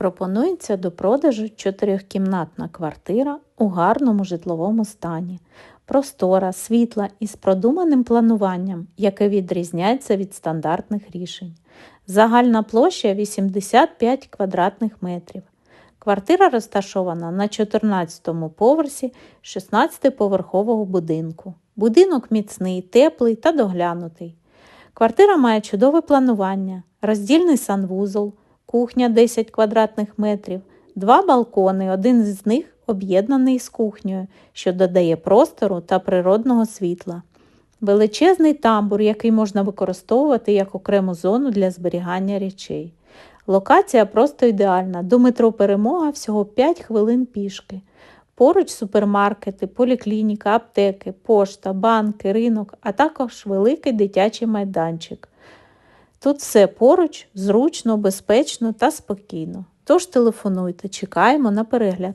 Пропонується до продажу чотирьохкімнатна квартира у гарному житловому стані. Простора, світла і з продуманим плануванням, яке відрізняється від стандартних рішень. Загальна площа 85 квадратних метрів. Квартира розташована на 14-му поверсі 16-поверхового будинку. Будинок міцний, теплий та доглянутий. Квартира має чудове планування, роздільний санвузол, кухня 10 квадратних метрів, два балкони, один з них об'єднаний з кухнею, що додає простору та природного світла. Величезний тамбур, який можна використовувати як окрему зону для зберігання речей. Локація просто ідеальна. До метро Перемога всього 5 хвилин пішки. Поруч супермаркети, поліклініка, аптеки, пошта, банки, ринок, а також великий дитячий майданчик. Тут все поруч, зручно, безпечно та спокійно. Тож телефонуйте, чекаємо на перегляд.